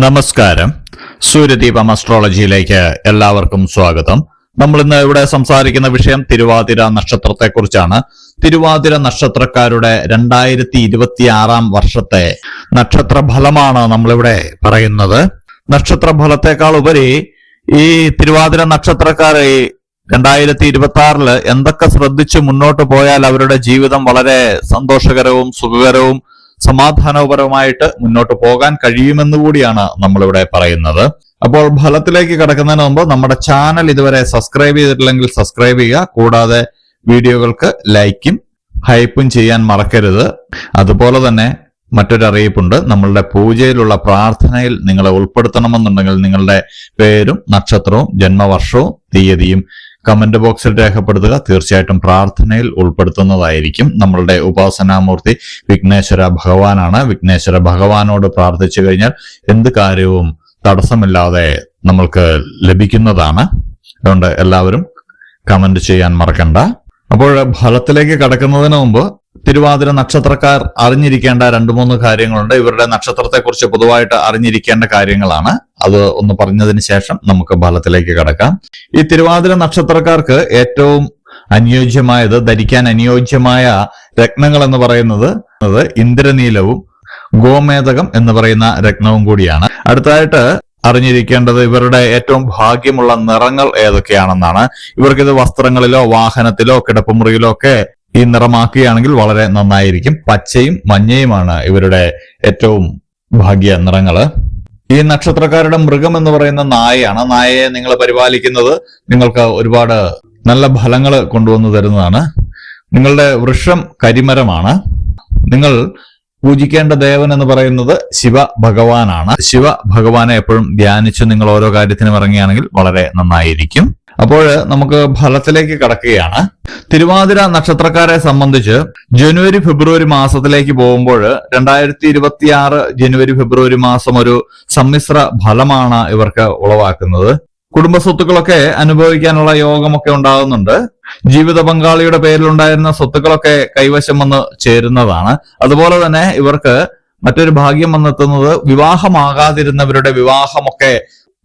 നമസ്കാരം. സൂര്യദീപം അസ്ട്രോളജിയിലേക്ക് എല്ലാവർക്കും സ്വാഗതം. നമ്മൾ ഇന്ന് ഇവിടെ സംസാരിക്കുന്ന വിഷയം തിരുവാതിര നക്ഷത്രത്തെ കുറിച്ചാണ് തിരുവാതിര നക്ഷത്രക്കാരുടെ രണ്ടായിരത്തി ഇരുപത്തി ആറാം വർഷത്തെ നക്ഷത്ര ഫലമാണ് നമ്മളിവിടെ പറയുന്നത്. നക്ഷത്ര ഫലത്തെക്കാൾ ഉപരി ഈ തിരുവാതിര നക്ഷത്രക്കാരെ രണ്ടായിരത്തി ഇരുപത്തി ആറിൽ എന്തൊക്കെ ശ്രദ്ധിച്ച് മുന്നോട്ട് പോയാൽ അവരുടെ ജീവിതം വളരെ സന്തോഷകരവും സുഖകരവും സമാധാനപരമായിട്ട് മുന്നോട്ട് പോകാൻ കഴിയുമെന്ന് കൂടിയാണ് നമ്മളിവിടെ പറയുന്നത്. അപ്പോൾ ഫലത്തിലേക്ക് കടക്കുന്നതിന് മുമ്പ് നമ്മുടെ ചാനൽ ഇതുവരെ സബ്സ്ക്രൈബ് ചെയ്തിട്ടില്ലെങ്കിൽ സബ്സ്ക്രൈബ് ചെയ്യുക. കൂടാതെ വീഡിയോകൾക്ക് ലൈക്കും ഹൈപ്പും ചെയ്യാൻ മറക്കരുത്. അതുപോലെ തന്നെ മറ്റൊരു അറിയിപ്പുണ്ട്. നമ്മളുടെ പൂജയിലുള്ള പ്രാർത്ഥനയിൽ നിങ്ങളെ ഉൾപ്പെടുത്തണമെന്നുണ്ടെങ്കിൽ നിങ്ങളുടെ പേരും നക്ഷത്രവും ജന്മവർഷവും തീയതിയും കമന്റ് ബോക്സിൽ രേഖപ്പെടുത്തുക. തീർച്ചയായിട്ടും പ്രാർത്ഥനയിൽ ഉൾപ്പെടുത്തുന്നതായിരിക്കും നമ്മളുടെ ഉപാസനാമൂർത്തി വിഘ്നേശ്വര ഭഗവാനാണ്. വിഘ്നേശ്വര ഭഗവാനോട് പ്രാർത്ഥിച്ചു കഴിഞ്ഞാൽ എന്ത് കാര്യവും തടസ്സമില്ലാതെ നമ്മൾക്ക് ലഭിക്കുന്നതാണ്. അതുകൊണ്ട് എല്ലാവരും കമന്റ് ചെയ്യാൻ മറക്കണ്ട. അപ്പോൾ ഫലത്തിലേക്ക് കടക്കുന്നതിന് മുമ്പ് തിരുവാതിര നക്ഷത്രക്കാർ അറിഞ്ഞിരിക്കേണ്ട രണ്ടു മൂന്ന് കാര്യങ്ങളുണ്ട്. ഇവരുടെ നക്ഷത്രത്തെക്കുറിച്ച് പൊതുവായിട്ട് അറിഞ്ഞിരിക്കേണ്ട കാര്യങ്ങളാണ്. അത് ഒന്ന് പറഞ്ഞതിന് ശേഷം നമുക്ക് ഫലത്തിലേക്ക് കടക്കാം. ഈ തിരുവാതിര നക്ഷത്രക്കാർക്ക് ഏറ്റവും അനുയോജ്യമായത് ധരിക്കാൻ അനുയോജ്യമായ രത്നങ്ങൾ എന്ന് പറയുന്നത് ഇന്ദ്രനീലവും ഗോമേതകം എന്ന് പറയുന്ന രത്നവും കൂടിയാണ്. അടുത്തതായിട്ട് അറിഞ്ഞിരിക്കേണ്ടത് ഇവരുടെ ഏറ്റവും ഭാഗ്യമുള്ള നിറങ്ങൾ ഏതൊക്കെയാണെന്നാണ്. ഇവർക്കിത് വസ്ത്രങ്ങളിലോ വാഹനത്തിലോ കിടപ്പുമുറിയിലോ ഒക്കെ ഈ നിറമാക്കുകയാണെങ്കിൽ വളരെ നന്നായിരിക്കും. പച്ചയും മഞ്ഞയുമാണ് ഇവരുടെ ഏറ്റവും ഭാഗ്യ നിറങ്ങൾ. ഈ നക്ഷത്രക്കാരുടെ മൃഗം എന്ന് പറയുന്ന നായയാണ്. നായയെ നിങ്ങൾ പരിപാലിക്കുന്നത് നിങ്ങൾക്ക് ഒരുപാട് നല്ല ഫലങ്ങൾ കൊണ്ടുവന്നു തരുന്നതാണ്. നിങ്ങളുടെ വൃക്ഷം കരിമരമാണ്. നിങ്ങൾ പൂജിക്കേണ്ട ദേവൻ എന്ന് പറയുന്നത് ശിവ ഭഗവാനാണ്. ശിവ ഭഗവാനെ എപ്പോഴും ധ്യാനിച്ച് നിങ്ങൾ ഓരോ കാര്യത്തിനും ഇറങ്ങുകയാണെങ്കിൽ വളരെ നന്നായിരിക്കും. അപ്പോൾ നമുക്ക് ഫലത്തിലേക്ക് കടക്കുകയാണ്. തിരുവാതിര നക്ഷത്രക്കാരെ സംബന്ധിച്ച് ജനുവരി ഫെബ്രുവരി മാസത്തിലേക്ക് പോകുമ്പോൾ രണ്ടായിരത്തി ഇരുപത്തിയാറ് ജനുവരി ഫെബ്രുവരി മാസം ഒരു സമ്മിശ്ര ഫലമാണ് ഇവർക്ക് ഉളവാക്കുന്നത്. കുടുംബ സ്വത്തുക്കളൊക്കെ അനുഭവിക്കാനുള്ള യോഗമൊക്കെ ഉണ്ടാകുന്നുണ്ട്. ജീവിത പങ്കാളിയുടെ പേരിലുണ്ടായിരുന്ന സ്വത്തുക്കളൊക്കെ കൈവശം വന്ന് ചേരുന്നതാണ്. അതുപോലെ തന്നെ ഇവർക്ക് മറ്റൊരു ഭാഗ്യം വന്നെത്തുന്നത് വിവാഹമാകാതിരുന്നവരുടെ വിവാഹമൊക്കെ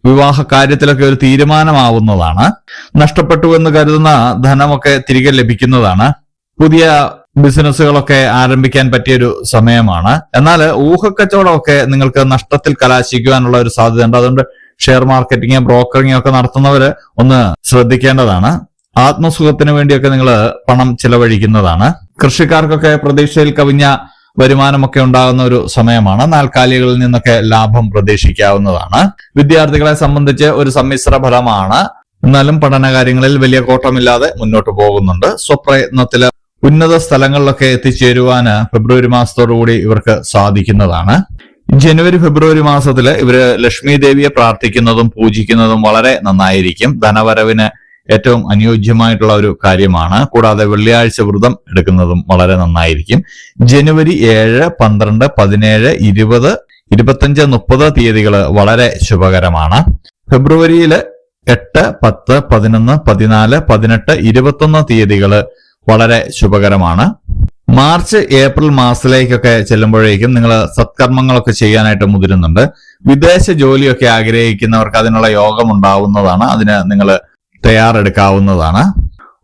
വിവാഹ കാര്യത്തിലൊക്കെ ഒരു തീരുമാനമാവുന്നതാണ്. നഷ്ടപ്പെട്ടു എന്ന് കരുതുന്ന ധനമൊക്കെ തിരികെ ലഭിക്കുന്നതാണ്. പുതിയ ബിസിനസ്സുകളൊക്കെ ആരംഭിക്കാൻ പറ്റിയൊരു സമയമാണ്. എന്നാൽ ഊഹക്കച്ചവടമൊക്കെ നിങ്ങൾക്ക് നഷ്ടത്തിൽ കലാശിക്കുവാനുള്ള ഒരു സാധ്യതയുണ്ട്. അതുകൊണ്ട് ഷെയർ മാർക്കറ്റിംഗ് ബ്രോക്കറിംഗ് ഒക്കെ നടത്തുന്നവര് ഒന്ന് ശ്രദ്ധിക്കേണ്ടതാണ്. ആത്മസുഖത്തിന് വേണ്ടിയൊക്കെ നിങ്ങൾ പണം ചിലവഴിക്കുന്നതാണ്. കൃഷിക്കാർക്കൊക്കെ പ്രതീക്ഷയിൽ കവിഞ്ഞ വരുമാനമൊക്കെ ഉണ്ടാകുന്ന ഒരു സമയമാണ്. നാൽക്കാലികളിൽ നിന്നൊക്കെ ലാഭം പ്രതീക്ഷിക്കാവുന്നതാണ്. വിദ്യാർത്ഥികളെ സംബന്ധിച്ച് ഒരു സമ്മിശ്ര ഫലമാണ്. എന്നാലും പഠനകാര്യങ്ങളിൽ വലിയ കോട്ടമില്ലാതെ മുന്നോട്ട് പോകുന്നുണ്ട്. സ്വപ്രയത്നത്തിൽ ഉന്നത സ്ഥലങ്ങളിലൊക്കെ എത്തിച്ചേരുവാന് ഫെബ്രുവരി മാസത്തോടുകൂടി ഇവർക്ക് സാധിക്കുന്നതാണ്. ജനുവരി ഫെബ്രുവരി മാസത്തിൽ ഇവർ ലക്ഷ്മി ദേവിയെ പ്രാർത്ഥിക്കുന്നതും പൂജിക്കുന്നതും വളരെ നന്നായിരിക്കും. ധനവരവിന് ഏറ്റവും അനുയോജ്യമായിട്ടുള്ള ഒരു കാര്യമാണ്. കൂടാതെ വെള്ളിയാഴ്ച വ്രതം എടുക്കുന്നതും വളരെ നന്നായിരിക്കും. ജനുവരി ഏഴ് പന്ത്രണ്ട് പതിനേഴ് ഇരുപത് ഇരുപത്തഞ്ച് മുപ്പത് തീയതികൾ വളരെ ശുഭകരമാണ്. ഫെബ്രുവരിയിൽ എട്ട് പത്ത് പതിനൊന്ന് പതിനാല് പതിനെട്ട് ഇരുപത്തൊന്ന് തീയതികൾ വളരെ ശുഭകരമാണ്. മാർച്ച് ഏപ്രിൽ മാസത്തിലേക്കൊക്കെ ചെല്ലുമ്പോഴേക്കും നിങ്ങൾ സത്കർമ്മങ്ങളൊക്കെ ചെയ്യാനായിട്ട് മുതിരുന്നുണ്ട്. വിദേശ ജോലിയൊക്കെ ആഗ്രഹിക്കുന്നവർക്ക് അതിനുള്ള യോഗം ഉണ്ടാവുന്നതാണ്. അതിന് നിങ്ങൾ തയ്യാറെടുക്കാവുന്നതാണ്.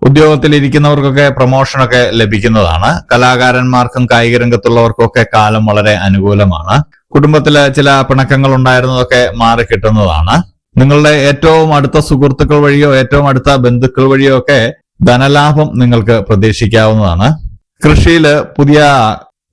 ഉദ്യോഗത്തിൽ ഇരിക്കുന്നവർക്കൊക്കെ പ്രൊമോഷനൊക്കെ ലഭിക്കുന്നതാണ്. കലാകാരന്മാർക്കും കായിക രംഗത്തുള്ളവർക്കൊക്കെ കാലം വളരെ അനുകൂലമാണ്. കുടുംബത്തിലെ ചില പിണക്കങ്ങൾ ഉണ്ടായിരുന്നതൊക്കെ മാറി കിട്ടുന്നതാണ് നിങ്ങളുടെ ഏറ്റവും അടുത്ത സുഹൃത്തുക്കൾ വഴിയോ ഏറ്റവും അടുത്ത ബന്ധുക്കൾ വഴിയോ ഒക്കെ ധനലാഭം നിങ്ങൾക്ക് പ്രതീക്ഷിക്കാവുന്നതാണ്. കൃഷിയിൽ പുതിയ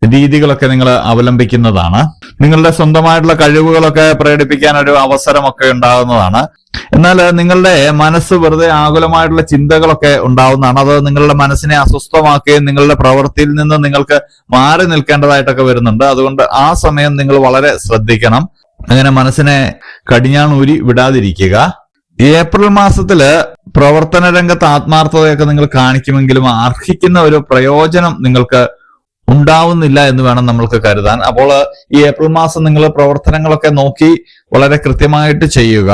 രീതികളൊക്കെ നിങ്ങൾ അവലംബിക്കുന്നതാണ്. നിങ്ങളുടെ സ്വന്തമായിട്ടുള്ള കഴിവുകളൊക്കെ പ്രകടിപ്പിക്കാൻ ഒരു അവസരമൊക്കെ ഉണ്ടാകുന്നതാണ്. എന്നാൽ നിങ്ങളുടെ മനസ്സ് വെറുതെ ആകുലമായിട്ടുള്ള ചിന്തകളൊക്കെ ഉണ്ടാവുന്നതാണ്. അത് നിങ്ങളുടെ മനസ്സിനെ അസ്വസ്ഥമാക്കുകയും നിങ്ങളുടെ പ്രവൃത്തിയിൽ നിന്ന് നിങ്ങൾക്ക് മാറി നിൽക്കേണ്ടതായിട്ടൊക്കെ വരുന്നുണ്ട്. അതുകൊണ്ട് ആ സമയം നിങ്ങൾ വളരെ ശ്രദ്ധിക്കണം. അങ്ങനെ മനസ്സിനെ കടിഞ്ഞാണൂരി വിടാതിരിക്കുക. ഏപ്രിൽ മാസത്തിൽ പ്രവർത്തന രംഗത്ത് ആത്മാർത്ഥതയൊക്കെ നിങ്ങൾ കാണിക്കുമെങ്കിലും അർഹിക്കുന്ന ഒരു പ്രയോജനം നിങ്ങൾക്ക് ഉണ്ടാവുന്നില്ല എന്ന് വേണം നമ്മൾക്ക് കരുതാൻ. അപ്പോൾ ഈ ഏപ്രിൽ മാസം നിങ്ങൾ പ്രവർത്തനങ്ങളൊക്കെ നോക്കി വളരെ കൃത്യമായിട്ട് ചെയ്യുക.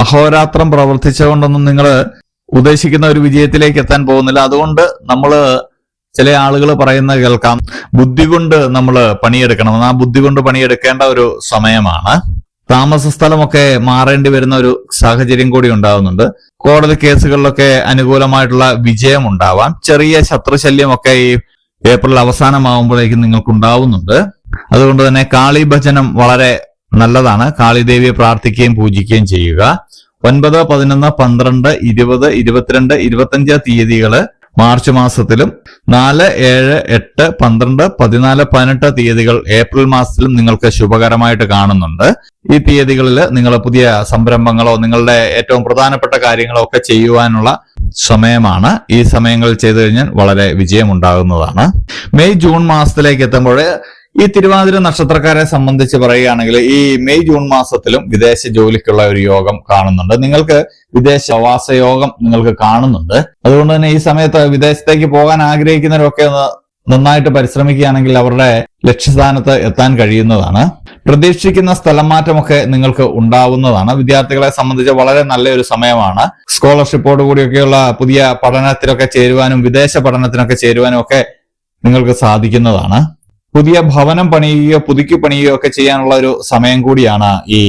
അഹോരാത്രം പ്രവർത്തിച്ചുകൊണ്ടൊന്നും നിങ്ങൾ ഉദ്ദേശിക്കുന്ന ഒരു വിജയത്തിലേക്ക് എത്താൻ പോകുന്നില്ല. അതുകൊണ്ട് നമ്മൾ ചില ആളുകൾ പറയുന്നത് കേൾക്കാം. ബുദ്ധി കൊണ്ട് നമ്മൾ പണിയെടുക്കണം. ആ ബുദ്ധി കൊണ്ട് പണിയെടുക്കേണ്ട ഒരു സമയമാണ്. താമസ സ്ഥലമൊക്കെ മാറേണ്ടി വരുന്ന ഒരു സാഹചര്യം കൂടി ഉണ്ടാകുന്നുണ്ട് കോടതി കേസുകളിലൊക്കെ അനുകൂലമായിട്ടുള്ള വിജയം ഉണ്ടാവാം. ചെറിയ ശത്രുശല്യമൊക്കെ ഈ ഏപ്രിൽ അവസാനമാകുമ്പോഴേക്കും നിങ്ങൾക്ക് ഉണ്ടാവുന്നുണ്ട് അതുകൊണ്ട് തന്നെ കാളി ഭജനം വളരെ നല്ലതാണ്. കാളിദേവിയെ പ്രാർത്ഥിക്കുകയും പൂജിക്കുകയും ചെയ്യുക. ഒൻപത് പതിനൊന്ന് പന്ത്രണ്ട് ഇരുപത് ഇരുപത്തിരണ്ട് ഇരുപത്തഞ്ച് തീയതികൾ മാർച്ച് മാസത്തിലും നാല് ഏഴ് എട്ട് പന്ത്രണ്ട് പതിനാല് പതിനെട്ട് തീയതികൾ ഏപ്രിൽ മാസത്തിലും നിങ്ങൾക്ക് ശുഭകരമായിട്ട് കാണുന്നുണ്ട്. ഈ തീയതികളിൽ നിങ്ങൾ പുതിയ സംരംഭങ്ങളോ നിങ്ങളുടെ ഏറ്റവും പ്രധാനപ്പെട്ട കാര്യങ്ങളോ ഒക്കെ ചെയ്യുവാനുള്ള സമയമാണ്. ഈ സമയങ്ങളിൽ ചെയ്തു കഴിഞ്ഞാൽ വളരെ വിജയമുണ്ടാകുന്നതാണ്. മെയ് ജൂൺ മാസത്തിലേക്ക് എത്തുമ്പോൾ ഈ തിരുവാതിര നക്ഷത്രക്കാരെ സംബന്ധിച്ച് പറയുകയാണെങ്കിൽ ഈ മെയ് ജൂൺ മാസത്തിലും വിദേശ ജോലിക്കുള്ള ഒരു യോഗം കാണുന്നുണ്ട്. നിങ്ങൾക്ക് വിദേശ യോഗം നിങ്ങൾക്ക് കാണുന്നുണ്ട്. അതുകൊണ്ട് തന്നെ ഈ സമയത്ത് വിദേശത്തേക്ക് പോകാൻ ആഗ്രഹിക്കുന്നവരൊക്കെ ഒന്ന് നന്നായിട്ട് പരിശ്രമിക്കുകയാണെങ്കിൽ അവരുടെ ലക്ഷ്യസ്ഥാനത്ത് എത്താൻ കഴിയുന്നതാണ്. പ്രതീക്ഷിക്കുന്ന സ്ഥലം മാറ്റമൊക്കെ നിങ്ങൾക്ക് ഉണ്ടാവുന്നതാണ്. വിദ്യാർത്ഥികളെ സംബന്ധിച്ച് വളരെ നല്ലൊരു സമയമാണ്. സ്കോളർഷിപ്പോട് കൂടിയൊക്കെയുള്ള പുതിയ പഠനത്തിലൊക്കെ ചേരുവാനും വിദേശ പഠനത്തിനൊക്കെ ചേരുവാനും ഒക്കെ നിങ്ങൾക്ക് സാധിക്കുന്നതാണ്. പുതിയ ഭവനം പണിയുകയോ പുതുക്കി പണിയുകയോ ഒക്കെ ചെയ്യാനുള്ള ഒരു സമയം കൂടിയാണ് ഈ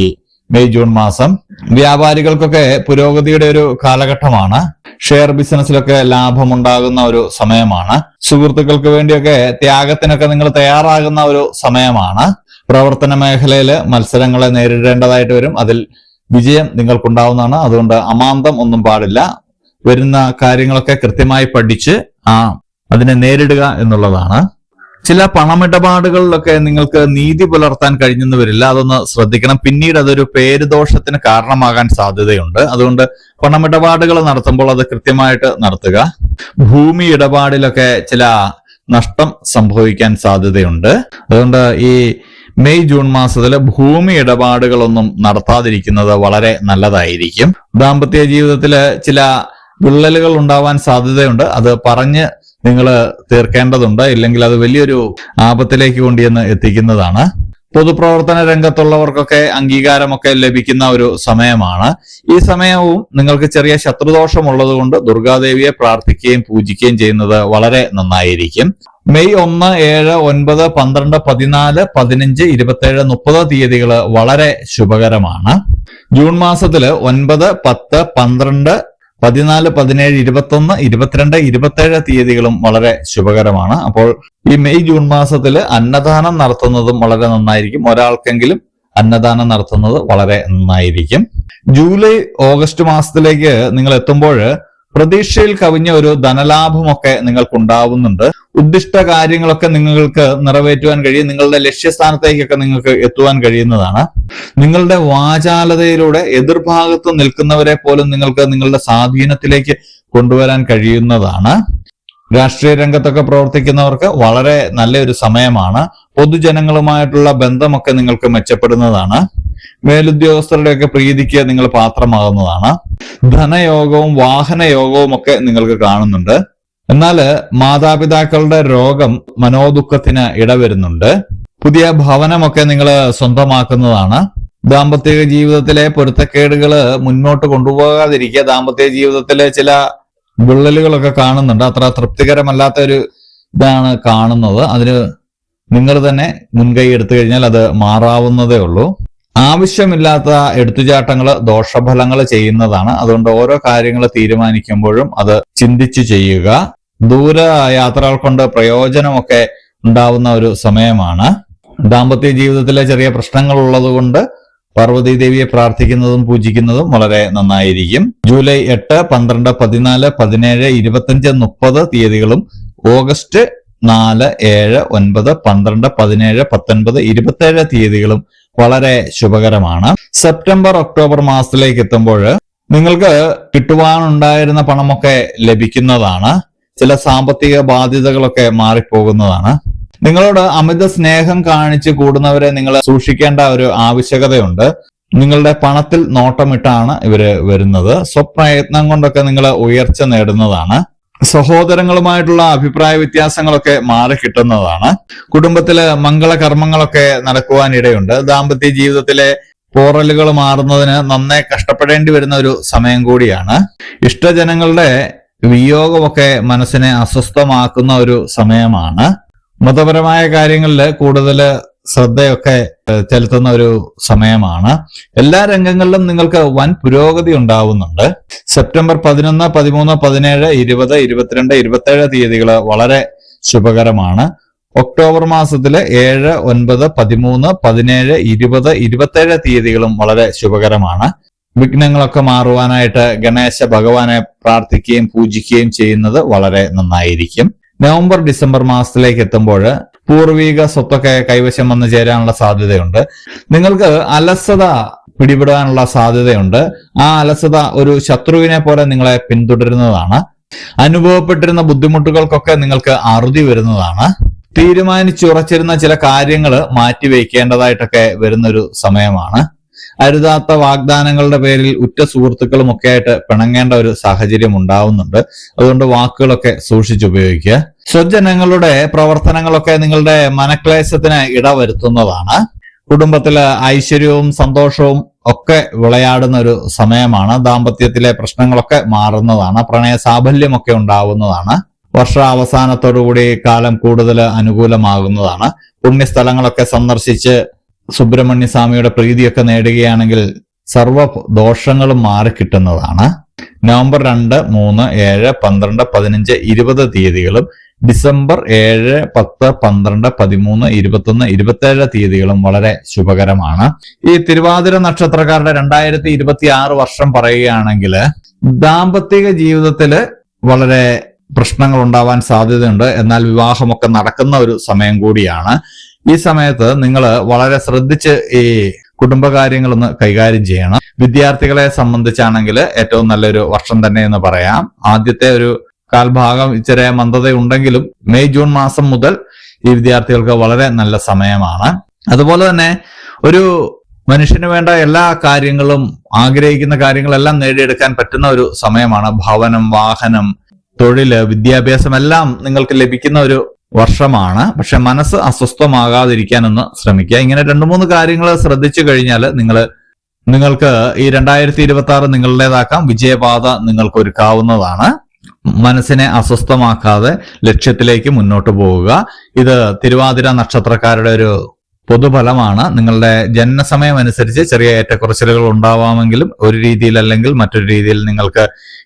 മെയ് ജൂൺ മാസം. വ്യാപാരികൾക്കൊക്കെ പുരോഗതിയുടെ ഒരു കാലഘട്ടമാണ്. ഷെയർ ബിസിനസ്സിലൊക്കെ ലാഭമുണ്ടാകുന്ന ഒരു സമയമാണ്. സുഹൃത്തുക്കൾക്ക് വേണ്ടിയൊക്കെ ത്യാഗത്തിനൊക്കെ നിങ്ങൾ തയ്യാറാകുന്ന ഒരു സമയമാണ്. പ്രവർത്തന മേഖലയിൽ മത്സരങ്ങളെ നേരിടേണ്ടതായിട്ട് വരും. അതിൽ വിജയം നിങ്ങൾക്കുണ്ടാവുന്നതാണ്. അതുകൊണ്ട് അമാന്തം ഒന്നും പാടില്ല. വരുന്ന കാര്യങ്ങളൊക്കെ കൃത്യമായി പഠിച്ച് ആ അതിനെ നേരിടുക എന്നുള്ളതാണ്. ചില പണമിടപാടുകളിലൊക്കെ നിങ്ങൾക്ക് നീതി പുലർത്താൻ കഴിഞ്ഞെന്ന് വരില്ല. അതൊന്ന് ശ്രദ്ധിക്കണം. പിന്നീട് അതൊരു പേരുദോഷത്തിന് കാരണമാകാൻ സാധ്യതയുണ്ട്. അതുകൊണ്ട് പണമിടപാടുകൾ നടത്തുമ്പോൾ അത് കൃത്യമായിട്ട് നടത്തുക. ഭൂമി ഇടപാടിലൊക്കെ ചില നഷ്ടം സംഭവിക്കാൻ സാധ്യതയുണ്ട്. അതുകൊണ്ട് ഈ മെയ് ജൂൺ മാസത്തിൽ ഭൂമി ഇടപാടുകളൊന്നും നടത്താതിരിക്കുന്നത് വളരെ നല്ലതായിരിക്കും. ദാമ്പത്യ ജീവിതത്തിൽ ചില വിള്ളലുകൾ ഉണ്ടാവാൻ സാധ്യതയുണ്ട്. അത് പറഞ്ഞ് നിങ്ങൾ തീർക്കേണ്ടതുണ്ട്. ഇല്ലെങ്കിൽ അത് വലിയൊരു ആപത്തിലേക്ക് കൊണ്ടുവന്ന് എത്തിക്കുന്നതാണ്. പൊതുപ്രവർത്തന രംഗത്തുള്ളവർക്കൊക്കെ അംഗീകാരമൊക്കെ ലഭിക്കുന്ന ഒരു സമയമാണ്. ഈ സമയവും നിങ്ങൾക്ക് ചെറിയ ശത്രുദോഷം ഉള്ളതുകൊണ്ട് ദുർഗാദേവിയെ പ്രാർത്ഥിക്കുകയും പൂജിക്കുകയും ചെയ്യുന്നത് വളരെ നന്നായിരിക്കും. മെയ് ഒന്ന് ഏഴ് ഒൻപത് പന്ത്രണ്ട് പതിനാല് പതിനഞ്ച് ഇരുപത്തേഴ് മുപ്പത് തീയതികൾ വളരെ ശുഭകരമാണ്. ജൂൺ മാസത്തിൽ ഒൻപത് പത്ത് പന്ത്രണ്ട് പതിനാല് പതിനേഴ് ഇരുപത്തൊന്ന് ഇരുപത്തിരണ്ട് ഇരുപത്തേഴ് തീയതികളും വളരെ ശുഭകരമാണ്. അപ്പോൾ ഈ മെയ് ജൂൺ മാസത്തിൽ അന്നദാനം നടത്തുന്നതും വളരെ നന്നായിരിക്കും. ഒരാൾക്കെങ്കിലും അന്നദാനം നടത്തുന്നത് വളരെ നന്നായിരിക്കും. ജൂലൈ ഓഗസ്റ്റ് മാസത്തിലേക്ക് നിങ്ങൾ എത്തുമ്പോൾ പ്രതീക്ഷയിൽ കവിഞ്ഞ ഒരു ധനലാഭമൊക്കെ നിങ്ങൾക്ക് ഉണ്ടാവുന്നുണ്ട് ഉദ്ദിഷ്ട കാര്യങ്ങളൊക്കെ നിങ്ങൾക്ക് നിറവേറ്റുവാൻ കഴിയും. നിങ്ങളുടെ ലക്ഷ്യസ്ഥാനത്തേക്കൊക്കെ നിങ്ങൾക്ക് എത്തുവാൻ കഴിയുന്നതാണ്. നിങ്ങളുടെ വാചാലതയിലൂടെ എതിർഭാഗത്ത് നിൽക്കുന്നവരെ പോലും നിങ്ങൾക്ക് നിങ്ങളുടെ സ്വാധീനത്തിലേക്ക് കൊണ്ടുവരാൻ കഴിയുന്നതാണ്. രാഷ്ട്രീയ രംഗത്തൊക്കെ പ്രവർത്തിക്കുന്നവർക്ക് വളരെ നല്ലൊരു സമയമാണ്. പൊതുജനങ്ങളുമായിട്ടുള്ള ബന്ധമൊക്കെ നിങ്ങൾക്ക് മെച്ചപ്പെടുന്നതാണ്. മേലുദ്യോഗസ്ഥരുടെയൊക്കെ പ്രീതിക്ക് നിങ്ങൾ പാത്രമാകുന്നതാണ്. ധനയോഗവും വാഹനയോഗവും ഒക്കെ നിങ്ങൾക്ക് കാണുന്നുണ്ട്. എന്നാൽ മാതാപിതാക്കളുടെ രോഗം മനോദുഃഖത്തിന് ഇടവരുന്നുണ്ട്. പുതിയ ഭവനമൊക്കെ നിങ്ങൾ സ്വന്തമാക്കുന്നതാണ്. ദാമ്പത്യ ജീവിതത്തിലെ പൊരുത്തക്കേടുകൾ മുന്നോട്ട് കൊണ്ടുപോകാതിരിക്കുക ദാമ്പത്യ ജീവിതത്തിലെ ചില വിള്ളലുകളൊക്കെ കാണുന്നുണ്ട്. അത്ര തൃപ്തികരമല്ലാത്ത ഒരു ഇതാണ് കാണുന്നത്. അതിന് നിങ്ങൾ തന്നെ മുൻകൈ എടുത്തു കഴിഞ്ഞാൽ അത് മാറാവുന്നതേ ഉള്ളൂ. ആവശ്യമില്ലാത്ത എടുത്തുചാട്ടങ്ങൾ ദോഷഫലങ്ങൾ ചെയ്യുന്നതാണ്. അതുകൊണ്ട് ഓരോ കാര്യങ്ങൾ തീരുമാനിക്കുമ്പോഴും അത് ചിന്തിച്ചു ചെയ്യുക. ദൂര യാത്രകൾ കൊണ്ട് പ്രയോജനമൊക്കെ ഉണ്ടാവുന്ന ഒരു സമയമാണ്. ദാമ്പത്യ ജീവിതത്തിലെ ചെറിയ പ്രശ്നങ്ങൾ ഉള്ളതുകൊണ്ട് പാർവതി ദേവിയെ പ്രാർത്ഥിക്കുന്നതും പൂജിക്കുന്നതും വളരെ നന്നായിരിക്കും. ജൂലൈ എട്ട് പന്ത്രണ്ട് പതിനാല് പതിനേഴ് ഇരുപത്തഞ്ച് മുപ്പത് തീയതികളും ഓഗസ്റ്റ് നാല് ഏഴ് ഒൻപത് പന്ത്രണ്ട് പതിനേഴ് പത്തൊൻപത് ഇരുപത്തേഴ് തീയതികളും വളരെ ശുഭകരമാണ്. സെപ്റ്റംബർ ഒക്ടോബർ മാസത്തിലേക്ക് എത്തുമ്പോൾ നിങ്ങൾക്ക് കിട്ടുവാനുണ്ടായിരുന്ന പണമൊക്കെ ലഭിക്കുന്നതാണ്. ചില സാമ്പത്തിക ബാധ്യതകളൊക്കെ മാറിപ്പോകുന്നതാണ്. നിങ്ങളോട് അമിത സ്നേഹം കാണിച്ച് കൂടുന്നവരെ നിങ്ങൾ സൂക്ഷിക്കേണ്ട ഒരു ആവശ്യകതയുണ്ട്. നിങ്ങളുടെ പണത്തിൽ നോട്ടമിട്ടാണ് ഇവർ വരുന്നത്. സ്വപ്രയത്നം കൊണ്ടൊക്കെ നിങ്ങൾ ഉയർച്ച നേടുന്നതാണ്. സഹോദരങ്ങളുമായിട്ടുള്ള അഭിപ്രായ വ്യത്യാസങ്ങളൊക്കെ മാറി കിട്ടുന്നതാണ്. കുടുംബത്തിൽ മംഗളകർമ്മങ്ങളൊക്കെ നടക്കുവാനിടയുണ്ട്. ദാമ്പത്യ ജീവിതത്തിലെ പോറലുകൾ മാറുന്നതിന് നന്നേ കഷ്ടപ്പെടേണ്ടി വരുന്ന ഒരു സമയം കൂടിയാണ്. ഇഷ്ടജനങ്ങളുടെ വിയോഗമൊക്കെ മനസ്സിനെ അസ്വസ്ഥമാക്കുന്ന ഒരു സമയമാണ്. മതപരമായ കാര്യങ്ങളിൽ കൂടുതൽ ശ്രദ്ധയൊക്കെ ചെലുത്തുന്ന ഒരു സമയമാണ്. എല്ലാ രംഗങ്ങളിലും നിങ്ങൾക്ക് വൻ പുരോഗതി ഉണ്ടാവുന്നുണ്ട്. സെപ്റ്റംബർ പതിനൊന്ന് പതിമൂന്ന് പതിനേഴ് ഇരുപത് ഇരുപത്തിരണ്ട് ഇരുപത്തേഴ് തീയതികൾ വളരെ ശുഭകരമാണ്. ഒക്ടോബർ മാസത്തിലെ ഏഴ് ഒൻപത് പതിമൂന്ന് പതിനേഴ് ഇരുപത് ഇരുപത്തേഴ് തീയതികളും വളരെ ശുഭകരമാണ്. വിഘ്നങ്ങളൊക്കെ മാറുവാനായിട്ട് ഗണേശ ഭഗവാനെ പ്രാർത്ഥിക്കുകയും പൂജിക്കുകയും ചെയ്യുന്നത് വളരെ നന്നായിരിക്കും. നവംബർ ഡിസംബർ മാസത്തിലേക്ക് എത്തുമ്പോൾ പൂർവീക സ്വത്തൊക്കെ കൈവശം വന്നു ചേരാനുള്ള സാധ്യതയുണ്ട്. നിങ്ങൾക്ക് അലസത പിടിപെടാനുള്ള സാധ്യതയുണ്ട്. ആ അലസത ഒരു ശത്രുവിനെ പോലെ നിങ്ങളെ പിന്തുടരുന്നതാണ്. അനുഭവപ്പെട്ടിരുന്ന ബുദ്ധിമുട്ടുകൾക്കൊക്കെ നിങ്ങൾക്ക് അറുതി വരുന്നതാണ്. തീരുമാനിച്ചുറച്ചിരുന്ന ചില കാര്യങ്ങൾ മാറ്റിവെക്കേണ്ടതായിട്ടൊക്കെ വരുന്നൊരു സമയമാണ്. അരുതാത്ത വാഗ്ദാനങ്ങളുടെ പേരിൽ ഉറ്റ സുഹൃത്തുക്കളും ഒക്കെ ആയിട്ട് പിണങ്ങേണ്ട ഒരു സാഹചര്യം ഉണ്ടാവുന്നുണ്ട്. അതുകൊണ്ട് വാക്കുകളൊക്കെ സൂക്ഷിച്ചുപയോഗിക്കുക സ്വജനങ്ങളുടെ പ്രവർത്തനങ്ങളൊക്കെ നിങ്ങളുടെ മനക്ലേശത്തിന് ഇടവരുത്തുന്നതാണ്. കുടുംബത്തിൽ ഐശ്വര്യവും സന്തോഷവും ഒക്കെ വിളയാടുന്ന ഒരു സമയമാണ്. ദാമ്പത്യത്തിലെ പ്രശ്നങ്ങളൊക്കെ മാറുന്നതാണ്. പ്രണയ സാഫല്യമൊക്കെ ഉണ്ടാവുന്നതാണ്. വർഷാവസാനത്തോടുകൂടി കാലം കൂടുതൽ അനുകൂലമാകുന്നതാണ്. പുണ്യസ്ഥലങ്ങളൊക്കെ സന്ദർശിച്ച് സുബ്രഹ്മണ്യ സ്വാമിയുടെ പ്രീതിയൊക്കെ നേടുകയാണെങ്കിൽ സർവ ദോഷങ്ങളും മാറിക്കിട്ടുന്നതാണ് നവംബർ രണ്ട് മൂന്ന് ഏഴ് പന്ത്രണ്ട് പതിനഞ്ച് ഇരുപത് തീയതികളും ഡിസംബർ ഏഴ് പത്ത് പന്ത്രണ്ട് പതിമൂന്ന് ഇരുപത്തൊന്ന് ഇരുപത്തേഴ് തീയതികളും വളരെ ശുഭകരമാണ്. ഈ തിരുവാതിര നക്ഷത്രക്കാരുടെ രണ്ടായിരത്തി ഇരുപത്തി ആറ് വർഷം പറയുകയാണെങ്കിൽ ദാമ്പത്തിക ജീവിതത്തിൽ വളരെ പ്രശ്നങ്ങൾ ഉണ്ടാവാൻ സാധ്യതയുണ്ട്. എന്നാൽ വിവാഹമൊക്കെ നടക്കുന്ന ഒരു സമയം കൂടിയാണ്. ഈ സമയത്ത് നിങ്ങൾ വളരെ ശ്രദ്ധിച്ച് ഈ കുടുംബകാര്യങ്ങളൊന്ന് കൈകാര്യം ചെയ്യണം. വിദ്യാർത്ഥികളെ സംബന്ധിച്ചാണെങ്കിൽ ഏറ്റവും നല്ലൊരു വർഷം തന്നെ എന്ന് പറയാം. ആദ്യത്തെ ഒരു കാൽഭാഗം ഇച്ചിരി മന്ദതയുണ്ടെങ്കിലും മെയ് ജൂൺ മാസം മുതൽ ഈ വിദ്യാർത്ഥികൾക്ക് വളരെ നല്ല സമയമാണ്. അതുപോലെ തന്നെ ഒരു മനുഷ്യന് വേണ്ട എല്ലാ കാര്യങ്ങളും ആഗ്രഹിക്കുന്ന കാര്യങ്ങളെല്ലാം നേടിയെടുക്കാൻ പറ്റുന്ന ഒരു സമയമാണ്. ഭവനം വാഹനം തൊഴിൽ വിദ്യാഭ്യാസം എല്ലാം നിങ്ങൾക്ക് ലഭിക്കുന്ന ഒരു വർഷമാണ്. പക്ഷെ മനസ്സ് അസ്വസ്ഥമാകാതിരിക്കാനൊന്ന് ശ്രമിക്കുക. ഇങ്ങനെ രണ്ടു മൂന്ന് കാര്യങ്ങൾ ശ്രദ്ധിച്ചു കഴിഞ്ഞാൽ നിങ്ങൾ നിങ്ങൾക്ക് ഈ രണ്ടായിരത്തി ഇരുപത്തി ആറ് നിങ്ങളുടേതാക്കാം. വിജയപാത നിങ്ങൾക്ക് ഒരുക്കാവുന്നതാണ് മനസ്സിനെ അസ്വസ്ഥമാക്കാതെ ലക്ഷ്യത്തിലേക്ക് മുന്നോട്ട് പോവുക. ഇത് തിരുവാതിര നക്ഷത്രക്കാരുടെ ഒരു പൊതുഫലമാണ്. നിങ്ങളുടെ ജനനസമയം അനുസരിച്ച് ചെറിയ ഏറ്റക്കുറച്ചിലുകൾ ഉണ്ടാവാമെങ്കിലും ഒരു രീതിയിൽ അല്ലെങ്കിൽ മറ്റൊരു രീതിയിൽ നിങ്ങൾക്ക്